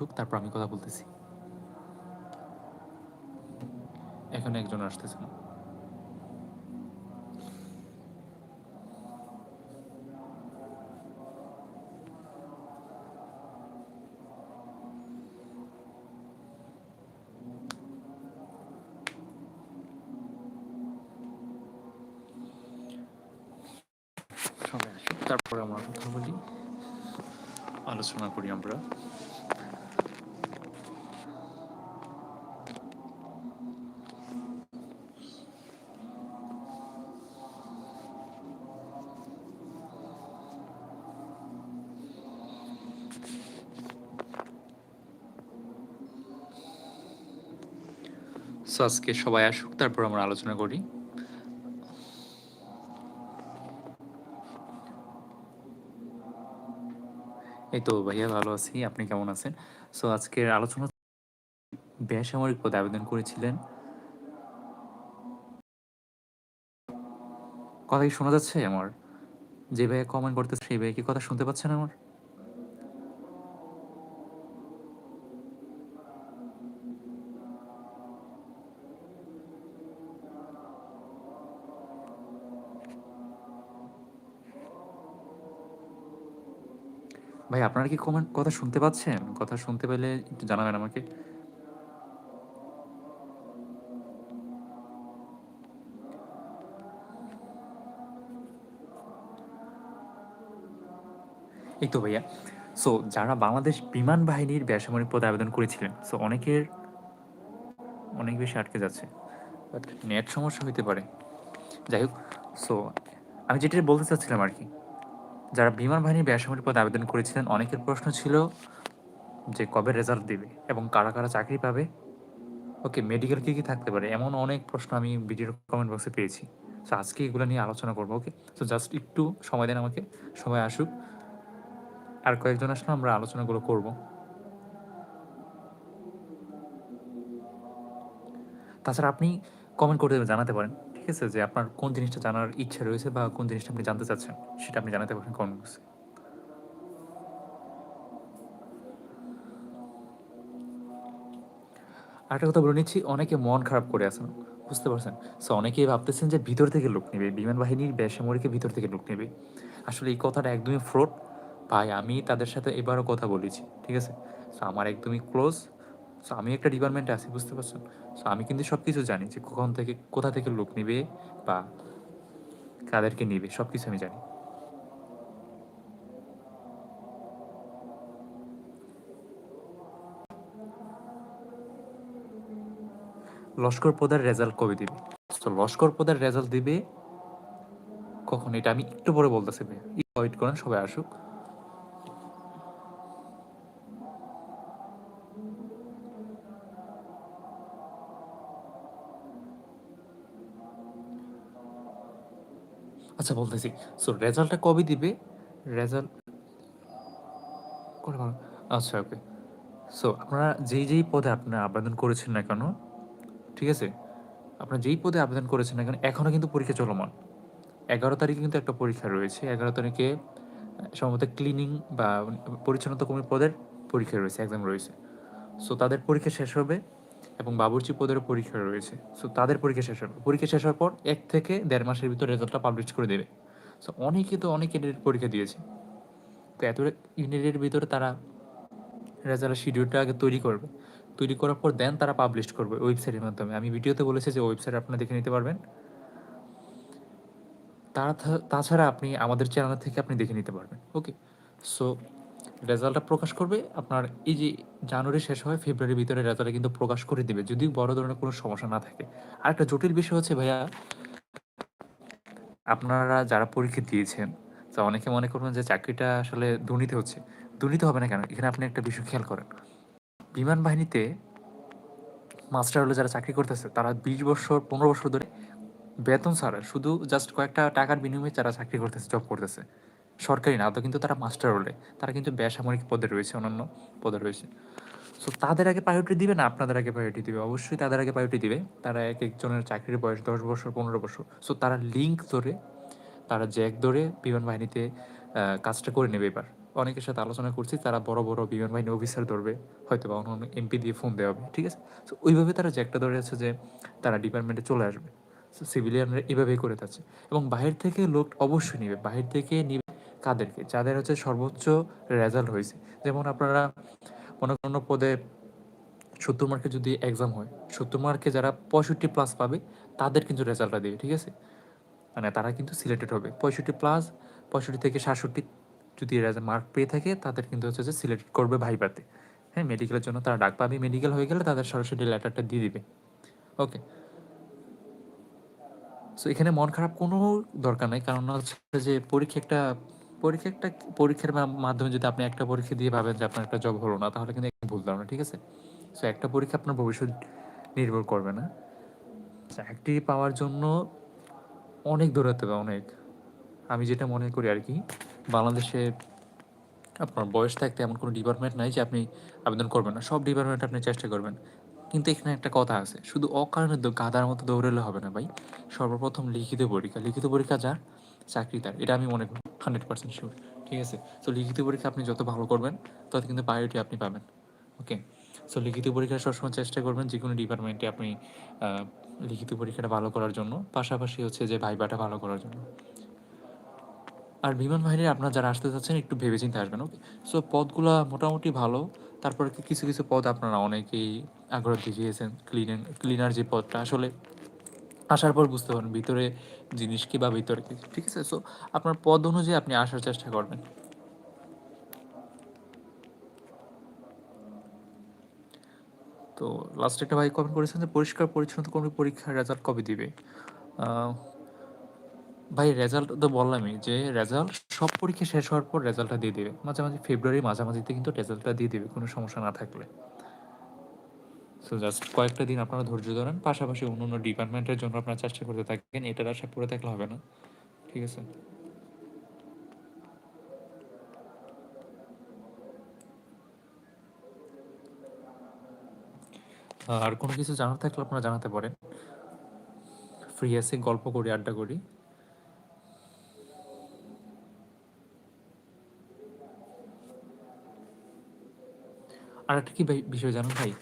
আসুক, তারপর আমি কথা বলতেছি। এখানে একজন আসতেছে না। তারপরে আমরা কথা বলি। আলোচনা করি আমরা। সো আজকে সবাই আসুক, তারপর আমরা আলোচনা করি। এই তো ভাইয়া, ভালো আছি। আপনি কেমন আছেন? সো আজকের আলোচনা বেসামরিক পদে আবেদন করেছিলেন। কথা কি শোনা যাচ্ছে আমার? যে ভাইয়া কমেন্ট করতেছে, সেই ভাইয়া কি কথা শুনতে পাচ্ছেন আমার? ভাই, আপনারা কি কমেন্ট কথা শুনতে পাচ্ছেন? কথা শুনতে পেলে একটু জানাবেন আমাকে। এই তো ভাইয়া। সো যারা বাংলাদেশ বিমান বাহিনীর বেসামরিক পদে আবেদন করেছিলেন সো অনেকের, অনেক বেশি আটকে যাচ্ছে। বাট নেট সমস্যা হইতে পারে। যাই হোক সো আমি যেটা বলতে চাচ্ছিলাম আর কি যারা বিমান বাহিনীর বেসামরিক পদে আবেদন করেছিলেন, অনেকের প্রশ্ন ছিল যে কবে রেজাল্ট দেবে এবং কারা কারা চাকরি পাবে? ওকে মেডিকেল কী কী থাকতে পারে? এমন অনেক প্রশ্ন আমি ভিডিওর কমেন্ট বক্সে পেয়েছি। সো আজকে এগুলো নিয়ে আলোচনা করব, ওকে? সো জাস্ট একটু সময় দেন আমাকে, সময় আসুক। আর কয়েকজন আসলে আমরা আলোচনাগুলো করব। তাছাড়া আপনি কমেন্ট করে জানাতে পারেন। ঠিক আছে যে আপনার কোন জিনিসটা জানার ইচ্ছা রয়েছে বা কোন জিনিসটা আপনি জানতে চাচ্ছেন, সেটা আপনি জানাতে পারেন কমেন্ট বক্সে আরেকটা কথা বলে নিচ্ছি, অনেকে মন খারাপ করে আছেন, বুঝতে পারছেন? সো অনেকেই ভাবতেছেন যে ভিতর থেকে লোক নেবে, বিমান বাহিনীর বেসামরিকে ভিতর থেকে লোক নেবে। আসলে এই কথাটা একদমই ফ্রড। ভাই, আমি তাদের সাথে এবারও কথা বলেছি, ঠিক আছে? সো আমার একদমই ক্লোজ সো আমি একটা ডিপার্টমেন্টে আছি, বুঝতে পারছেন সো আমি কিন্তু সব কিছু জানি যে কখন থেকে, কোথা থেকে লোক নেবে বা কাদেরকে নেবে সব কিছু আমি জানি। লস্কর পদের রেজাল্ট কবে দিবে? তো লস্কর পদের রেজাল্ট দিবে কখন? এটা আমি একটু পরে বলতেছি ওয়েট করেন, সবাই আসুক। আচ্ছা বলতেছি। সো রেজাল্টটা কবে দিবে? রেজাল্ট আচ্ছা ওকে সো আপনারা যেই যেই পদে আপনারা আবেদন করেছেন না কেন, ঠিক আছে? আপনারা যেই পদে আবেদন করেছেন না কেন এখনও কিন্তু পরীক্ষা চলমান। এগারো তারিখে কিন্তু একটা পরীক্ষা রয়েছে। এগারো তারিখে সম্ভবত ক্লিনিং বা পরিচ্ছন্নতা কর্মী পদের পরীক্ষা রয়েছে এক্সাম রয়েছে। সো তাদের পরীক্ষা শেষ হবে। এবং বাবুর্চি পদেরও পরীক্ষা রয়েছে। সো তাদের পরীক্ষা শেষ হবে পরীক্ষা শেষ হওয়ার পর এক থেকে দেড় মাসের ভিতর রেজাল্টটা পাবলিশ করে দেবে। সো অনেকে তো অনেক ক্যান্ডিডেট পরীক্ষা দিয়েছে। তো এত ইউনিটের ভিতরে তারা রেজাল্টের শিডিউলটা আগে তৈরি করবে। তৈরি করার পর দেন তারা পাবলিশ করবে ওয়েবসাইটের মাধ্যমে। আমি ভিডিওতে বলেছি যে ওয়েবসাইট আপনারা দেখে নিতে পারবেন। তারা তাছাড়া আপনি আমাদের চ্যানেল থেকে আপনি দেখে নিতে পারবেন। ওকে সো রেজাল্টটা প্রকাশ করবে, আপনার এই যে জানুয়ারি শেষ হয়, ফেব্রুয়ারির ভিতরে রেজাল্টটা কিন্তু প্রকাশ করে দিবে, যদি বড় ধরনের কোনো সমস্যা না থাকে। আর একটা জটিল বিষয় হচ্ছে ভাইয়া, আপনারা যারা পরীক্ষা দিয়েছেন, তো অনেকে মনে করবেন যে চাকরিটা আসলে দুর্নীতি হচ্ছে। দুর্নীতি হবে না কেন? এখানে আপনি একটা বিষয় খেয়াল করেন। বিমান বাহিনীতে মাস্টার হলে যারা চাকরি করতেছে, তারা বিশ বছর, পনেরো বছর ধরে বেতন ছাড়া। শুধু জাস্ট কয়েকটা টাকার বিনিময়ে যারা চাকরি করতেছে জব করতেছে। সরকারি না তো কিন্তু তারা মাস্টার হলে। তারা কিন্তু বেসামরিক পদে রয়েছে অন্যান্য পদে রয়েছে। সো তাদের আগে প্রায়োরিটি দিবে না আপনাদের আগে প্রায়োরিটি দিবে? অবশ্যই তাদের আগে প্রায়োরিটি দিবে। তারা এক একজনের চাকরির বয়স দশ বছর, পনেরো বছর। সো তারা লিঙ্ক ধরে, তারা জ্যাক ধরে বিমান বাহিনীতে কাজটা করে নেবে এবার। অনেকের সাথে আলোচনা করছি, তারা বড় বড় বিমান বাহিনী অফিসার ধরবে হয়তো বা অন্য এমপি দিয়ে ফোন দেওয়া হবে, ঠিক আছে? তো ওইভাবে তারা জ্যাকটা ধরে আছে যে, তারা ডিপার্টমেন্টে চলে আসবে। সিভিলিয়ানরা এভাবেই করে যাচ্ছে। এবং বাহির থেকে লোক অবশ্যই নিবে। বাহির থেকে নিবে কাদেরকে, যাদের হচ্ছে সর্বোচ্চ রেজাল্ট হয়েছে। যেমন আপনারা মনে কোনো পদে সত্তর মার্কে যদি এক্সাম হয়, সত্তর মার্কে যারা পঁয়ষট্টি প্লাস পাবে, তাদের কিন্তু রেজাল্টটা দেবে, ঠিক আছে? মানে তারা কিন্তু সিলেক্টেড হবে। পঁয়ষট্টি প্লাস পঁয়ষট্টি থেকে সাতষট্টি যদি মার্ক পেয়ে থাকে, তাদের কিন্তু হচ্ছে যে সিলেক্ট করবে ভাইবাতে হ্যাঁ মেডিকেলের জন্য তারা ডাক পাবে মেডিকেল হয়ে গেলে তাদের সরাসরি লেটারটা দিয়ে দিবে। ওকে সো এখানে মন খারাপ কোনো দরকার নাই, কারণ হচ্ছে যে পরীক্ষা একটা পরীক্ষা একটা পরীক্ষার মাধ্যমে যদি আপনি একটা পরীক্ষা দিয়ে ভাবেন যে আপনার একটা জব হলো না, তাহলে কিন্তু ভুল ধারণা, ঠিক আছে? সো একটা পরীক্ষা আপনার ভবিষ্যৎ নির্ভর করবে না। চাকরি পাওয়ার জন্য অনেক দৌড়াতে হবে, অনেক। আমি যেটা মনে করি আর কি, বাংলাদেশে আপনার বয়স থাকতে এমন কোনো ডিপার্টমেন্ট নাই যে আপনি আবেদন করবেন না। সব ডিপার্টমেন্ট আপনি চেষ্টা করবেন। কিন্তু এখানে একটা কথা আছে, শুধু অকারণে গাদার মতো দৌড়ালে হবে না ভাই। সর্বপ্রথম লিখিত পরীক্ষা। লিখিত পরীক্ষা যার? চাকরি তার, এটা আমি মনে করি হান্ড্রেড পার্সেন্ট শিওর ঠিক আছে? তো লিখিত পরীক্ষা আপনি যত ভালো করবেন, তত কিন্তু প্রায়োরিটি আপনি পাবেন ওকে সো লিখিত পরীক্ষা সবসময় চেষ্টা করবেন যে কোনো ডিপার্টমেন্টে আপনি লিখিত পরীক্ষাটা ভালো করার জন্য, পাশাপাশি হচ্ছে যে ভাইবাটা ভালো করার জন্য। আর বিমান বাহিনীর আপনার যারা আসতে চাচ্ছেন, একটু ভেবে চিন্তে আসবেন ওকে সো পদগুলো মোটামুটি ভালো, তারপরে কিছু কিছু পদ আপনারা অনেকেই আগ্রহ দেখিয়েছেন ক্লিনার ক্লিনার যে পদটা, আসলে আসার পর বুঝতে পারেন ভিতরে জিনিস কি বা ভিতরে কি। ঠিক আছে? সো আপনার পদ অনুযায়ী আপনি আসার চেষ্টা করবেন। তো লাস্ট একটা ভাই কমেন্ট করেছেন যে, পরিষ্কার পরিচ্ছন্নতা কর্মী পরীক্ষার রেজাল্ট কবে দিবে? ভাই রেজাল্ট তো বললামই যে রেজাল্ট সব পরীক্ষা শেষ হওয়ার পর রেজাল্টটা দিয়ে দেবে। মাঝামাঝি ফেব্রুয়ারি মাঝামাঝিতে কিন্তু রেজাল্টটা দিয়ে দেবে, কোনো সমস্যা না থাকলে। সো জাস্ট কয়েকটা দিন আপনারা ধৈর্য ধরেন, পাশাপাশি অন্য অন্য ডিপার্টমেন্টের জন্য আপনারা চেষ্টা করতে থাকেন, এটার আশা করে থাকলে হবে না। ঠিক আছে? আর কোনো কিছু জানার থাকলে আপনারা জানাতে পারেন। ফ্রি আছে, গল্প করি, আড্ডা করি। আর একটা কি বিষয় জানেন ভাই?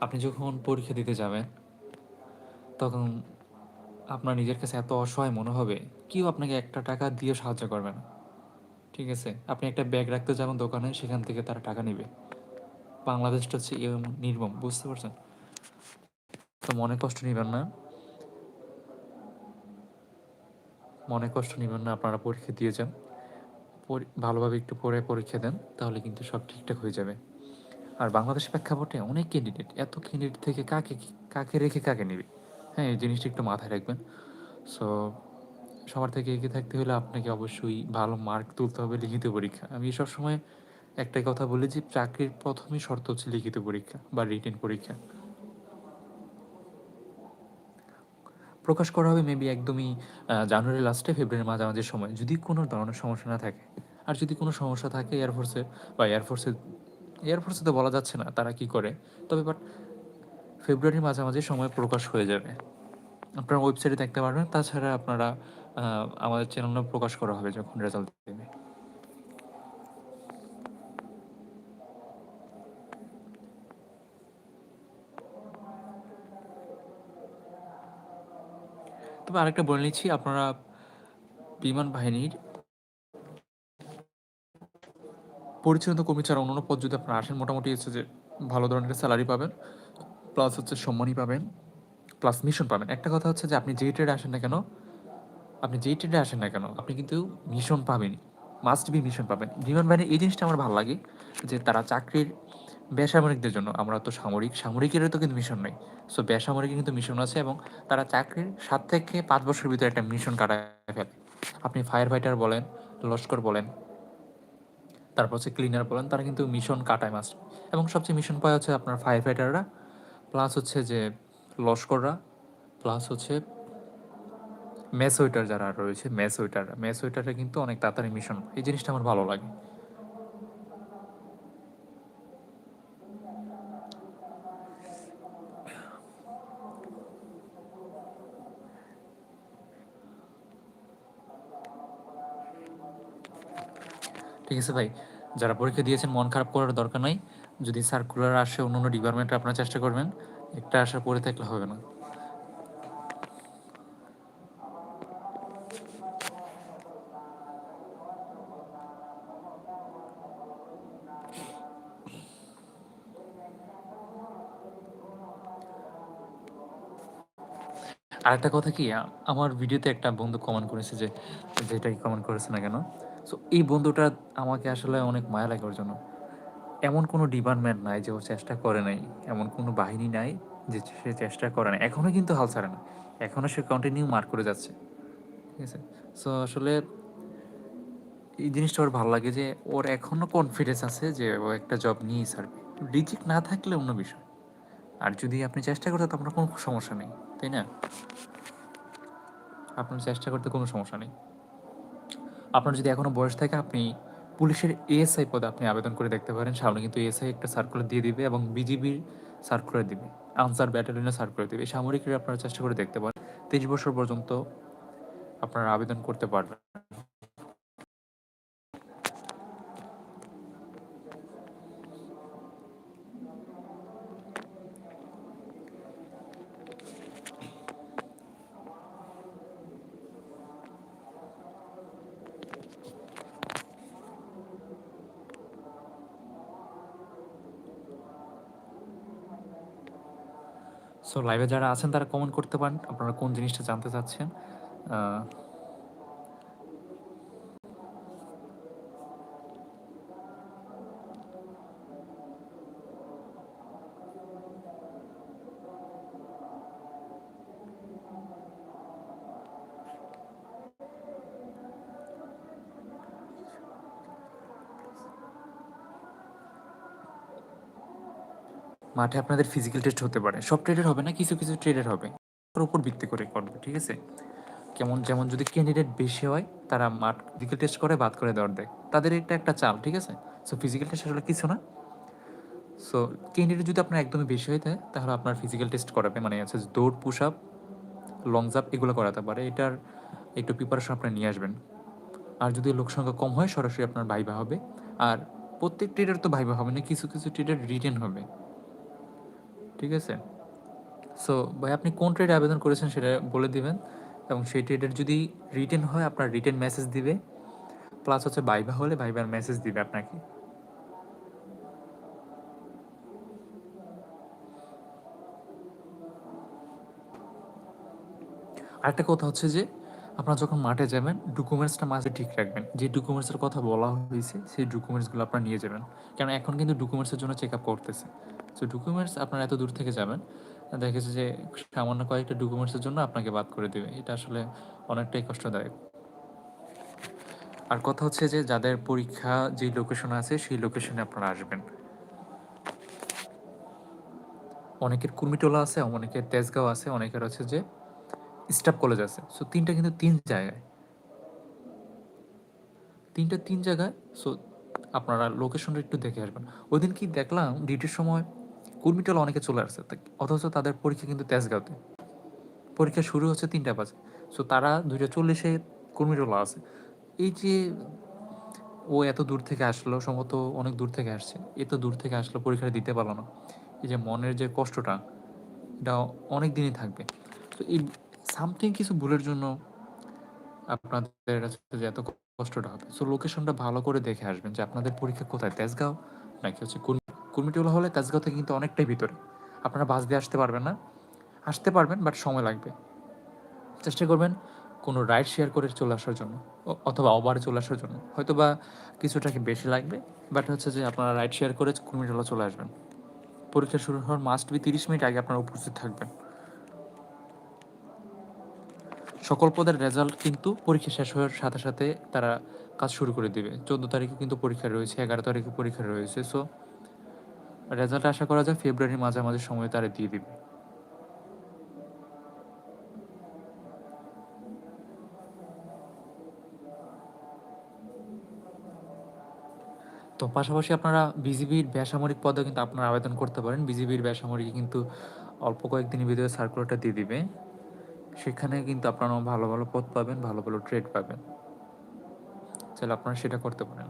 আপনি যখন পরীক্ষা দিতে যাবেন, তখন আপনার নিজের কাছে এত অসহায় মনে হবে, কেউ আপনাকে একটা টাকা দিয়ে সাহায্য করবে না। ঠিক আছে? আপনি একটা ব্যাগ রাখতে যাবেন দোকানে, সেখান থেকে তারা টাকা নেবে। বাংলাদেশটা হচ্ছে নির্মম, বুঝতে পারছেন? তো মনে কষ্ট নেবেন না। মনে কষ্ট নেবেন না, আপনারা পরীক্ষা দিয়ে যান ভালোভাবে একটু পরে পরীক্ষা দেন, তাহলে কিন্তু সব ঠিকঠাক হয়ে যাবে। আর বাংলাদেশের প্রেক্ষাপটে অনেক ক্যান্ডিডেট এত ক্যান্ডিডেট থেকে কাকে কাকে রেখে কাকে নেবে? হ্যাঁ এই জিনিসটা একটু মাথায় রাখবেন। সো সবার থেকে এগিয়ে থাকতে হলে আপনাকে অবশ্যই ভালো মার্ক তুলতে হবে লিখিত পরীক্ষা। আমি সব সময় একটাই কথা বলি যে, চাকরির প্রথমেই শর্ত হচ্ছে লিখিত পরীক্ষা বা রিটেন পরীক্ষা। প্রকাশ করা হবে মেবি একদমই জানুয়ারি লাস্টে ফেব্রুয়ারি মাঝামাঝি সময়। যদি কোনো ধরনের সমস্যা না থাকে, আর যদি কোনো সমস্যা থাকে এয়ারফোর্সে বা এয়ারফোর্সে এয়ারফোর্সে তো বলা যাচ্ছে না তারা কি করে। তবে বাট ফেব্রুয়ারির মাঝামাঝি সময় প্রকাশ হয়ে যাবে। আপনারা ওয়েবসাইটে দেখতে পারবেন। তাছাড়া আপনারা আমাদের চ্যানেলে প্রকাশ করা হবে যখন রেজাল্ট দেবে। তবে আরেকটা বলে নিচ্ছি, আপনারা বিমান বাহিনীর পরিচালিত কর্মী ছাড়া অন্যান্য পদ যদি আপনারা আসেন, মোটামুটি হচ্ছে যে ভালো ধরনের স্যালারি পাবেন প্লাস হচ্ছে সম্মানই পাবেন প্লাস মিশন পাবেন। একটা কথা হচ্ছে যে আপনি যেই ট্রেডে আসেন না কেন, আপনি যেই ট্রেডে আসেন না কেন, আপনি কিন্তু মিশন পাবেন মাস্ট বি মিশন পাবেন। বিমান বাহিনীর এই জিনিসটা আমার ভালো লাগে যে তারা চাকরির বেসামরিকদের জন্য, আমরা তো সামরিক, সামরিকেরও তো কিন্তু মিশন নেই। সো বেসামরিকের কিন্তু মিশন আছে এবং তারা চাকরির সাত থেকে পাঁচ বছরের ভিতরে একটা মিশন কাটায় ফেলে। আপনি ফায়ার ফাইটার বলেন, লস্কর বলেন তারপর হচ্ছে ক্লিনার বলেন, তারা কিন্তু মিশন কাটায় মাস্ট এবং সবচেয়ে মিশন পায় হচ্ছে আপনার ফায়ার ফাইটাররা প্লাস হচ্ছে যে লস্কররা প্লাস হচ্ছে মেস ওয়েটার যারা রয়েছে মেস ওয়েটার মেস ওয়েটাররা কিন্তু অনেক তাড়াতাড়ি মিশন এই জিনিসটা আমার ভালো লাগে। ঠিক আছে ভাই? যারা পরীক্ষা দিয়েছেন, মন খারাপ করার দরকার নাই। যদি সার্কুলার আসে, অন্য অন্য ডিপার্টমেন্টে আপনারা চেষ্টা করবেন। একটা আসার পরে থাকলে হবে না। আরেকটা কথা কি, আমার ভিডিওতে একটা বন্ধু কমেন্ট করেছে যে, যেটাই কমেন্ট করেছে না কেন সো এই বন্ধুটা আমাকে আসলে অনেক মায়া লাগে ওর জন্য। এমন কোনো ডিপার্টমেন্ট নাই যে ও চেষ্টা করে নাই, এমন কোনো বাহিনী নাই যে সে চেষ্টা করে না এখনও কিন্তু হাল ছাড়ে না। এখনও সে কন্টিনিউ মার্ক করে যাচ্ছে। ঠিক আছে? সো আসলে এই জিনিসটা ওর ভালো লাগে যে ওর এখনও কনফিডেন্স আছে যে ও একটা জব নিয়েই ছাড়বে। রিজেক্ট না থাকলে অন্য বিষয়। আর যদি আপনি চেষ্টা করতে তো আপনার কোনো সমস্যা নেই। তাই না? আপনার চেষ্টা করতে কোনো সমস্যা নেই। আপনার যদি এখনও বয়স থাকে, আপনি পুলিশের এএসআই পদে আপনি আবেদন করে দেখতে পারেন। সামনে কিন্তু এএসআই একটা সার্কুলার দিয়ে দিবে এবং বিজিবির সার্কুলার দিবে। আনসার ব্যাটালিয়নের সার্কুলার দিবে। সামরিকরা আপনারা চেষ্টা করে দেখতে পারেন। তেইশ বছর পর্যন্ত আপনারা আবেদন করতে পারবেন। সো লাইভে যারা আছেন তারা কমেন্ট করতে পারেন। আপনারা কোন জিনিসটা জানতে চাচ্ছেন? মাঠে আপনাদের ফিজিক্যাল টেস্ট হতে পারে। সব ট্রেডের হবে না, কিছু কিছু ট্রেডের হবে। তার উপর ভিত্তি করে করবে, ঠিক আছে? কেমন, যেমন যদি ক্যান্ডিডেট বেশি হয়, তারা মাঠ ফিজিক্যাল টেস্ট করে, বাদ করে দেওয়ার দেয়। তাদের এটা একটা চাল, ঠিক আছে? সো ফিজিক্যাল টেস্ট আসলে কিছু না। সো ক্যান্ডিডেট যদি আপনার একদমই বেশি হয়ে থাকে, তাহলে আপনার ফিজিক্যাল টেস্ট করাবে। মানে হচ্ছে দৌড় পুশ আপ লং জাম্প এগুলো করাতে পারে। এটার একটু প্রিপারেশন আপনি নিয়ে আসবেন। আর যদি লোক সংখ্যা কম হয়, সরাসরি আপনার ভাইবা হবে। আর প্রত্যেক ট্রেডের তো ভাইবা হবে না, কিছু কিছু ট্রেডের রিটেন হবে। ঠিক আছে? সো ভাই, আপনি কোন ট্রেডে আবেদন করেছেন সেটা বলে দিবেন এবং সেই ট্রেডের যদি রিটেন হয়, আপনার রিটেন মেসেজ দিবে। প্লাস হচ্ছে ভাইবা হলে ভাইবার মেসেজ দিবে আপনাকে। আরেকটা কথা হচ্ছে যে, আপনারা যখন মাঠে যাবেন ডকুমেন্টসটা মাঝে ঠিক রাখবেন। যে ডকুমেন্টসের কথা বলা হয়েছে, সেই ডকুমেন্টসগুলো আপনারা নিয়ে যাবেন। কারণ এখন কিন্তু ডকুমেন্টসের জন্য চেক আপ করতেছে। সো ডকুমেন্টস আপনারা এত দূর থেকে যাবেন, দেখা গেছে যে সামান্য কয়েকটা ডকুমেন্টসের জন্য আপনাকে বাদ করে দেবে। এটা আসলে অনেকটাই কষ্টদায়ক। আর কথা হচ্ছে যে যাদের পরীক্ষা যে লোকেশন আছে, সেই লোকেশনে আপনারা আসবেন। অনেকের কুর্মিটোলা আছে, অনেকের তেজগাঁও আছে, অনেকের হচ্ছে যে স্টাফ কলেজ আছে। সো তিনটা কিন্তু তিন জায়গায়। তিনটা তিন জায়গায় সো আপনারা লোকেশনটা একটু দেখে আসবেন। ওই দিন কি দেখলাম, ডিউটির সময় কুর্মিটোলা অনেকে চলে আসছে। অথচ তাদের পরীক্ষা কিন্তু তেজগাঁওতে। পরীক্ষা শুরু হচ্ছে তিনটা বাজে। সো তারা দুইটা চল্লিশে কুর্মিটোলা আছে। এই যে ও এত দূর থেকে আসলো, সম্ভবত অনেক দূর থেকে আসছে। এত দূর থেকে আসলো পরীক্ষা দিতে পারল না। এই যে মনের যে কষ্টটা, এটা অনেক দিনই থাকবে। তো এই সামথিং কিছু ভুলের জন্য আপনাদের কাছে যে এত কষ্টটা হবে। সো লোকেশনটা ভালো করে দেখে আসবেন যে আপনাদের পরীক্ষা কোথায়? তেজগাঁও নাকি হচ্ছে কুর্মিটোলা হলে তেজগাঁও থেকে কিন্তু অনেকটাই ভিতরে। আপনারা বাস দিয়ে আসতে পারবেন না। আসতে পারবেন, বাট সময় লাগবে। চেষ্টা করবেন কোনো রাইড শেয়ার করে চলে আসার জন্য অথবা ওভারে চলে আসার জন্য। হয়তো বা কিছু টাকা বেশি লাগবে, বাট হচ্ছে যে আপনারা রাইড শেয়ার করে কুর্মিটোলা চলে আসবেন। পরীক্ষা শুরু হওয়ার মাস্ট বি তিরিশ মিনিট আগে আপনারা উপস্থিত থাকবেন। সকল পদের রেজাল্ট কিন্তু পরীক্ষা শেষ হওয়ার সাথে সাথে তারা কাজ শুরু করে দিবে। চোদ্দ তারিখে কিন্তু পরীক্ষা রয়েছে, এগারো তারিখে পরীক্ষা রয়েছে সো রেজাল্ট আশা করা যায় ফেব্রুয়ারির মাঝামাঝি সময় তারা দিয়ে দিবে। তো পাশাপাশি আপনারা বিজিবির বেসামরিক পদে কিন্তু আপনারা আবেদন করতে পারেন। বিজিবির বেসামরিক কিন্তু অল্প কয়েকদিনের ভিতরে সার্কুলারটা দিয়ে দিবে। সেখানে কিন্তু আপনারা ভালো ভালো পদ পাবেন, ভালো ভালো ট্রেড পাবেন। তাহলে আপনারা সেটা করতে পারেন।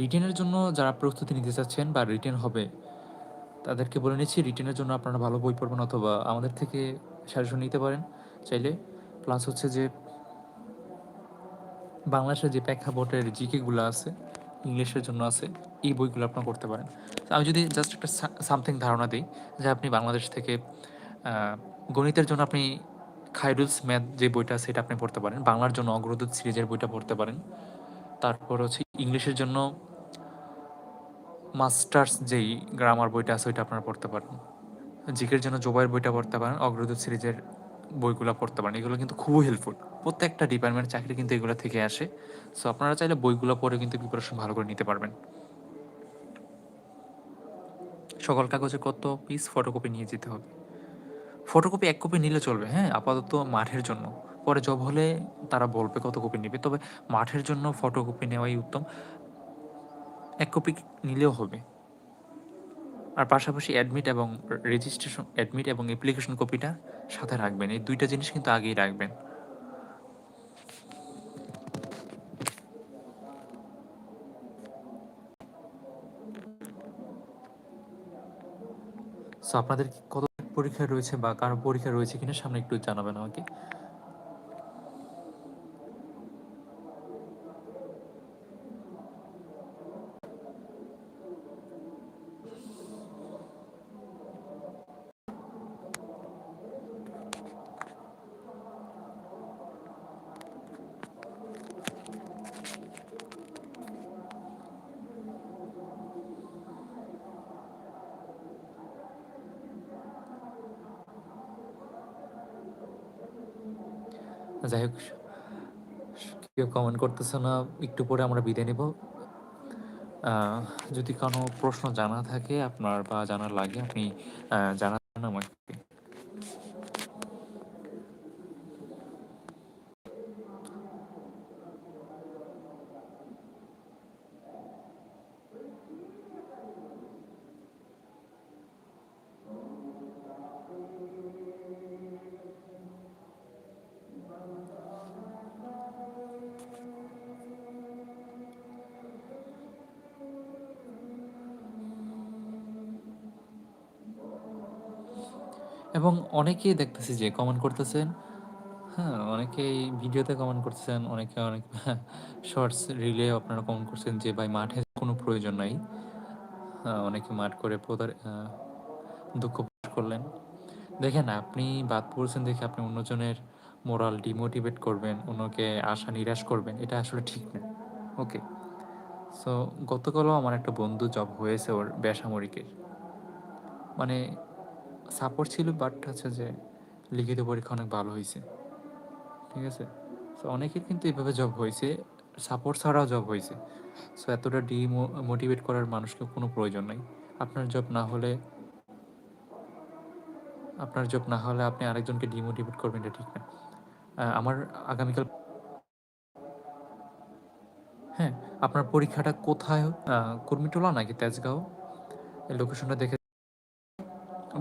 রিটেনের জন্য যারা প্রস্তুতি নিতে চাচ্ছেন বা রিটেন হবে, তাদেরকে বলে নিচ্ছি রিটেনের জন্য আপনারা ভালো বই পড়বেন অথবা আমাদের থেকে সাজেশন নিতে পারেন চাইলে। প্লাস হচ্ছে যে, বাংলাদেশের যে প্রেক্ষাপটের জিকেগুলো আছে, ইংলিশের জন্য আছে, এই বইগুলো আপনারা করতে পারেন। আমি যদি জাস্ট একটা সামথিং ধারণা দিই, যে আপনি বাংলাদেশ থেকে গণিতের জন্য আপনি খাইরুলস ম্যাথ যে বইটা সেটা আপনি পড়তে পারেন। বাংলার জন্য অগ্রদূত সিরিজের বইটা পড়তে পারেন। তারপর হচ্ছে ইংলিশের জন্য মাস্টার্স যেই গ্রামার বইটা আছে, ওইটা আপনারা পড়তে পারেন। জিকের জন্য জোবাইয়ের বইটা পড়তে পারেন, অগ্রদূত সিরিজের বইগুলো পড়তে পারেন। এগুলো কিন্তু খুবই হেল্পফুল প্রত্যেকটা ডিপার্টমেন্ট চাকরি কিন্তু এগুলো থেকে আসে। সো আপনারা চাইলে বইগুলো পড়ে কিন্তু প্রিপারেশন ভালো করে নিতে পারবেন। সকল কাগজে কত পিস ফটোকপি নিয়ে যেতে হবে? ফটোকপি এক কপি নিলে চলবে হ্যাঁ? আপাতত মাঠের জন্য। পরে জব হলে তারা বলবে কত কপি নেবে। তবে মাঠের জন্য ফটোকপি নেওয়াই উত্তম। এক কপি নিলেও হবে। আর পাশাপাশি অ্যাডমিট এবং রেজিস্ট্রেশন অ্যাডমিট এবং অ্যাপ্লিকেশন কপিটা সাথে রাখবেন। এই দুইটা জিনিস কিন্তু আগেই রাখবেন। সো আপনাদের কত পরীক্ষা রয়েছে বা কারও পরীক্ষা রয়েছে কিনা সামনে একটু জানাবেন আমাকে যাই হোক কেউ কমেন্ট করতেছে না একটু পরে আমরা বিদায় নেব। যদি কোনো প্রশ্ন জানা থাকে আপনার বা জানার লাগে আপনি আহ, জানান আমাকে এবং অনেকেই দেখতেছি যে কমেন্ট করতেছেন হ্যাঁ অনেকেই ভিডিওতে কমেন্ট করতেছেন অনেকে অনেক শর্টস রিলে আপনারা কমেন্ট করছেন যে ভাই মাঠে কোনো প্রয়োজন নাই। হ্যাঁ, অনেকে মাঠ করে প্রতার দুঃখ প্রকাশ করলেন। দেখেন আপনি বাদ পড়ছেন দেখে আপনি অন্যজনের মোরাল ডিমোটিভেট করবেন অন্যকে আশা নিরাশ করবেন এটা আসলে ঠিক না। ওকে সো গতকালও আমার একটা বন্ধু জব হয়েছে ওর বেসামরিকের। মানে সাপোর্ট ছিল বাট হচ্ছে যে লিখিত পরীক্ষা অনেক ভালো হয়েছে। ঠিক আছে? সো অনেকের কিন্তু এভাবে জব হয়েছে সাপোর্ট ছাড়াও জব হয়েছে। সো এতটা ডিমোটিভেট করার মানুষকে কোনো প্রয়োজন নাই। আপনার জব না হলে, আপনার জব না হলে আপনি আরেকজনকে ডিমোটিভেট করবেন, এটা ঠিক না। আমার আগামীকাল হ্যাঁ আপনার পরীক্ষাটা কোথায় কুর্মিটোলা নাকি তেজগাঁও? লোকেশনটা দেখে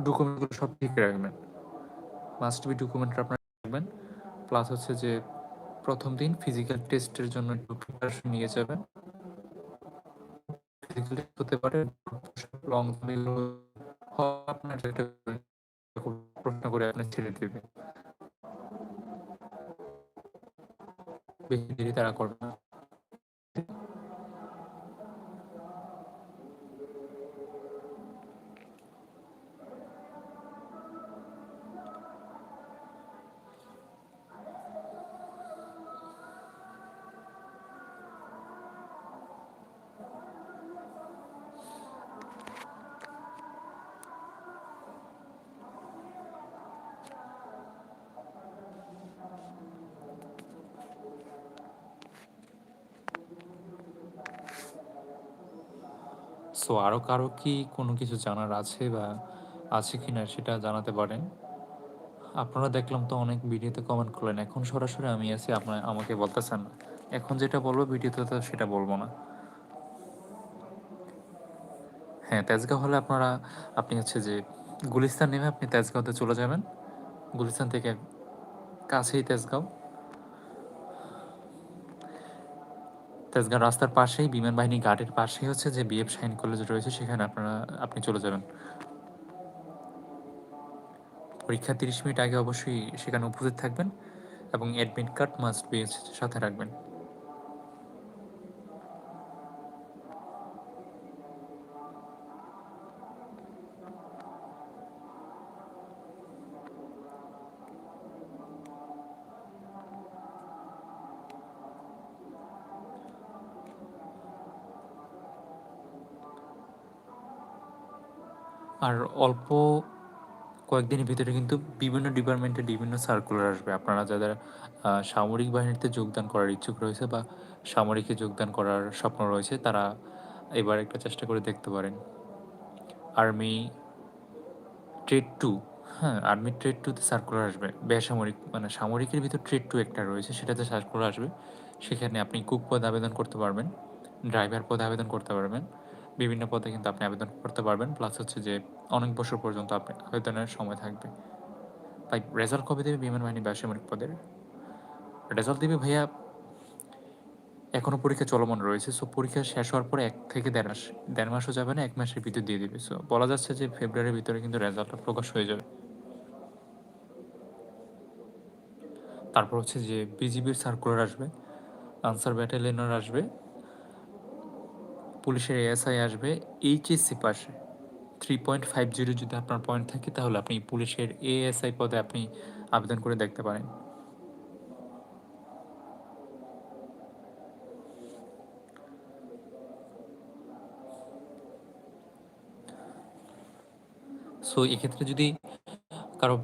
ডকুমেন্টগুলো সব ঠিক রাখবেন। মাস্ট বি ডকুমেন্টটা আপনার রাখবেন। প্লাস হচ্ছে যে, প্রথম দিন ফিজিক্যাল টেস্টের জন্য একটু প্রিপারেশন নিয়ে যাবেন। ফিজিক্যাল টেস্ট হতে পারে লং আপনার একটা প্রশ্ন করে আপনি ছেড়ে দেবে বেশি দেরি তারা করবে না। কারও কি কোনো কিছু জানার আছে বা আছে কি না সেটা জানাতে পারেন। আপনারা দেখলাম তো অনেক ভিডিওতে কমেন্ট করলেন, এখন সরাসরি আমি আছি, আপনার আমাকে বলতেছেন না। এখন যেটা বলব ভিডিওতে তো সেটা বলব না। হ্যাঁ তেজগাঁও হলে আপনারা, আপনি হচ্ছে যে গুলিস্তান নেমে আপনি তেজগাঁওতে চলে যাবেন। গুলিস্তান থেকে কাছেই তেজগাঁও। তেজগাঁ রাস্তার পাশেই, বিমান বাহিনী গার্ডের পাশেই হচ্ছে যে বিএফ সাইন কলেজ রয়েছে, সেখানে আপনারা, আপনি চলে যাবেন। পরীক্ষা তিরিশ মিনিট আগে অবশ্যই সেখানে উপস্থিত থাকবেন এবং অ্যাডমিট কার্ড মাস্ট বি সাথে রাখবেন। আর অল্প কয়েকদিনের ভিতরে কিন্তু বিভিন্ন ডিপার্টমেন্টে বিভিন্ন সার্কুলার আসবে। আপনারা যাদের সামরিক বাহিনীতে যোগদান করার ইচ্ছুক রয়েছে বা সামরিকে যোগদান করার স্বপ্ন রয়েছে, তারা এবার একটা চেষ্টা করে দেখতে পারেন। আর্মি ট্রেড টু হ্যাঁ আর্মি ট্রেড টুতে সার্কুলার আসবে। বেসামরিক মানে সামরিকের ভিতর ট্রেড টু একটা রয়েছে, সেটাতে সার্কুলার আসবে। সেখানে আপনি কুক পদে আবেদন করতে পারবেন ড্রাইভার পদে আবেদন করতে পারবেন, বিভিন্ন পদে কিন্তু আপনি আবেদন করতে পারবেন প্লাস হচ্ছে যে অনেক বছর পর্যন্ত আবেদনের সময় থাকবে। তাই রেজাল্ট কবে দেবে বিমান বাহিনী বেসামরিক পদের? রেজাল্ট দেবে ভাইয়া এখনও পরীক্ষা চলমান রয়েছে সো পরীক্ষা শেষ হওয়ার পরে এক থেকে দেড় মাস, দেড় মাসও যাবে না, এক মাসের ভিতর দিয়ে দিবে। সো বলা যাচ্ছে যে ফেব্রুয়ারির ভিতরে কিন্তু রেজাল্টটা প্রকাশ হয়ে যাবে। তারপর হচ্ছে যে বিজিবির সার্কুলার আসবে, আনসার ব্যাটালিয়নের আসবে, পুলিশের এএসআই আসবে, এইচএসসি পাশে। থ্রি পয়েন্ট ফাইভ জিরো যদি আপনার পয়েন্ট থাকে, তাহলে আপনি পুলিশের এএসআই পদে আপনি আবেদন করে দেখতে পারেন। সো এক্ষেত্রে যদি কারও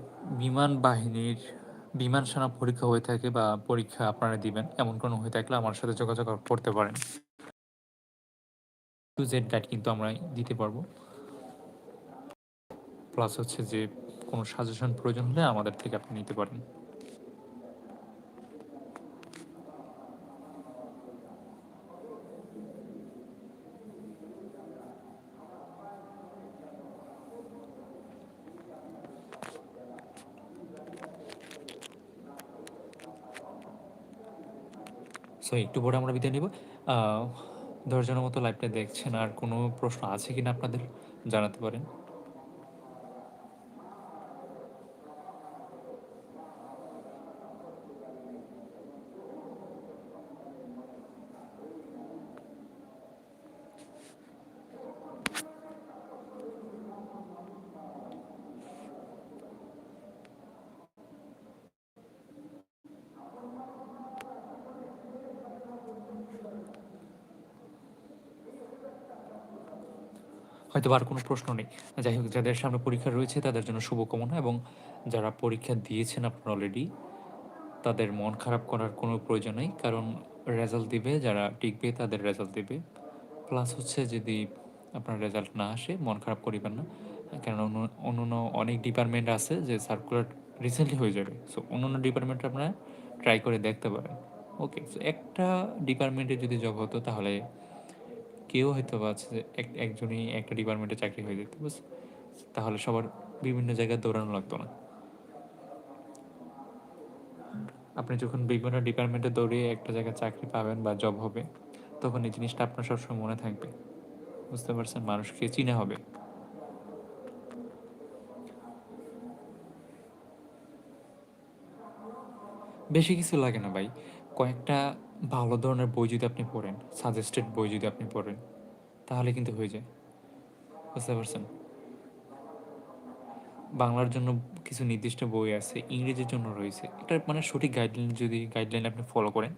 বিমান বাহিনীর বিমান সেনা পরীক্ষা হয়ে থাকে বা পরীক্ষা আপনারা দিবেন, এমন কোনো হয়ে থাকলে আমার সাথে যোগাযোগ করতে পারেন। টু জেড গাইড কিন্তু আমরা দিতে পারব। প্লাস হচ্ছে যে কোনো সাজেশন প্রয়োজন হলে আমাদের থেকে আপনি নিতে পারেন। সো একটু পরে আমরা বিদায় নিব। দশজনের মতো লাইভটা দেখছেন, আর কোনো প্রশ্ন আছে কিনা আপনাদের জানাতে পারেন। হয়তো আর কোনো প্রশ্ন নেই। যাই হোক, যাদের সামনে পরীক্ষা রয়েছে তাদের জন্য শুভকামনা এবং যারা পরীক্ষা দিয়েছেন আপনারা অলরেডি তাদের মন খারাপ করার কোনো প্রয়োজন নেই। কারণ রেজাল্ট দিবে, যারা টিকবে তাদের রেজাল্ট দিবে। প্লাস হচ্ছে যদি আপনার রেজাল্ট না আসে, মন খারাপ করিবেন না। কারণ অন্য অন্য অনেক ডিপার্টমেন্ট আছে যে সার্কুলার রিসেন্টলি হয়ে যাবে। সো অন্য অন্য ডিপার্টমেন্টে আপনারা ট্রাই করে দেখতে পারেন। ওকে সো একটা ডিপার্টমেন্টে যদি জব হতো তাহলে কেউ হয়তো বা আছে এক, একজনই একটা ডিপার্টমেন্টে চাকরি হয়ে যেত বুঝ তাহলে সবার বিভিন্ন জায়গায় দৌড়ানো লাগতো না। আপনি যখন বিভিন্ন ডিপার্টমেন্টে দৌড়িয়ে একটা জায়গায় চাকরি পাবেন বা জব হবে, তখন এই জিনিসটা আপনার সবসময় মনে থাকবে। বুঝতে পারছেন? মানুষকে চিনে হবে। বেশি কিছু লাগে না ভাই। কয়েকটা ভালো ধরনের বই যদি আপনি পড়েন সাজেস্টেড বই যদি আপনি পড়েন, তাহলে কিন্তু হয়ে যায়। বুঝতে পারছেন? বাংলার জন্য কিছু নির্দিষ্ট বই আছে, ইংরেজির জন্য রয়েছে। এটা মানে সঠিক গাইডলাইন যদি গাইডলাইন আপনি ফলো করেন,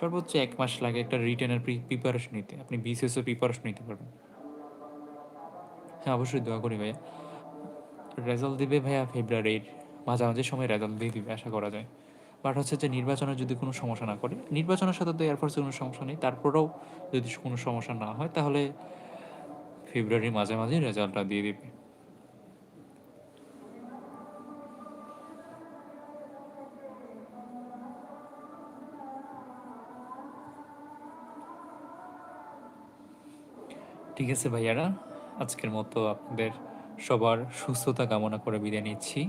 সর্বোচ্চ এক মাস লাগে একটা রিটার্নের প্রিপারেশন নিতে। আপনি বিসিএসও প্রিপারেশন নিতে পারবেন। হ্যাঁ অবশ্যই দোয়া করি ভাইয়া। রেজাল্ট দিবে ভাইয়া ফেব্রুয়ারির মাঝামাঝি সময় রেজাল্ট দিয়ে দিবে, আশা করা যায়। বাট হচ্ছে যে নির্বাচনের যদি কোনো সমস্যা না করে, নির্বাচনের সাথে তো এয়ারফোর্সের কোনো সমস্যা নেই। তারপরেও যদি কোনো সমস্যা না হয়, তাহলে ফেব্রুয়ারির মাঝামাঝি রেজাল্টটা দিয়ে দেবে। ঠিক আছে ভাইয়ারা, আজকের মতো আপনাদের সবার সুস্থতা কামনা করে বিদায় নিচ্ছি।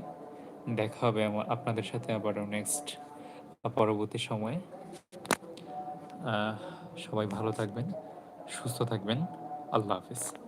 দেখা হবে আমার, আপনাদের সাথে আবারও নেক্সট পরবর্তী সময়ে। সবাই ভালো থাকবেন সুস্থ থাকবেন। আল্লাহ হাফিজ।